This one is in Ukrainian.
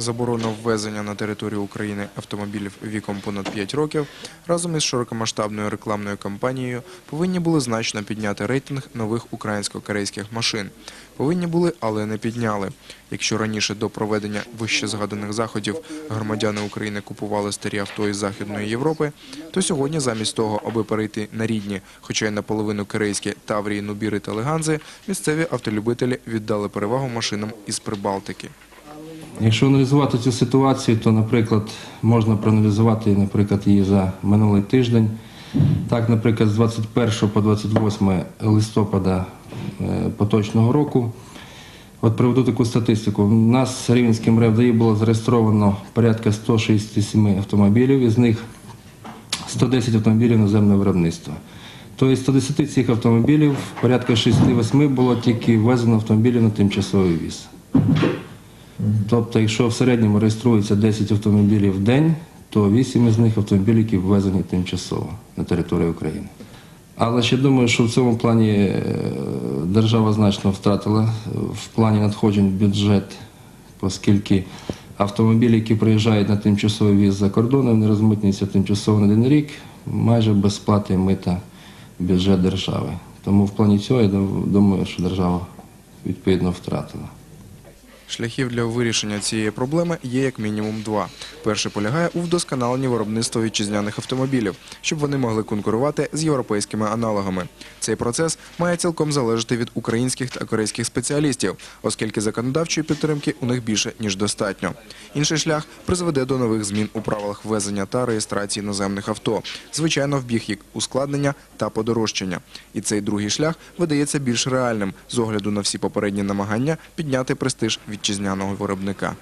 Заборона ввезення на територію України автомобілів віком понад 5 років разом із широкомасштабною рекламною кампанією повинні були значно підняти рейтинг нових українсько-корейських машин. Повинні були, але не підняли. Якщо раніше до проведення вище згаданих заходів громадяни України купували старі авто із Західної Європи, то сьогодні замість того, аби перейти на рідні, хоча й наполовину корейські Таврії, Нубіри та Леганзи, місцеві автолюбителі віддали перевагу машинам із Прибалтики. Якщо аналізувати цю ситуацію, то, наприклад, можна проаналізувати, наприклад, її за минулий тиждень. Так, наприклад, з 21 по 28 листопада е, поточного року. От приведу таку статистику. У нас Рівненським РЕВДАІ було зареєстровано порядка 167 автомобілів, із них 110 автомобілів наземного виробництва. Тобто 110 цих автомобілів, порядка 6-8 було тільки ввезено автомобілів на тимчасовий віз. Тобто, якщо в середньому реєструється 10 автомобілів в день, то 8 із них автомобілі, які ввезені тимчасово на територію України. Але ще думаю, що в цьому плані е, держава значно втратила е, в плані надходжень бюджет, оскільки автомобілі, які приїжджають на тимчасовий віз за кордоном, не розмитнюються тимчасово на один рік, майже без сплати мита бюджет держави. Тому в плані цього я думаю, що держава відповідно втратила. Шляхів для вирішення цієї проблеми є як мінімум два. Перший полягає у вдосконаленні виробництва вітчизняних автомобілів, щоб вони могли конкурувати з європейськими аналогами. Цей процес має цілком залежати від українських та корейських спеціалістів, оскільки законодавчої підтримки у них більше ніж достатньо. Інший шлях призведе до нових змін у правилах ввезення та реєстрації наземних авто. Звичайно, вбіг їх ускладнення та подорожчання. І цей другий шлях видається більш реальним з огляду на всі попередні намагання підняти престиж вітчизняного виробника.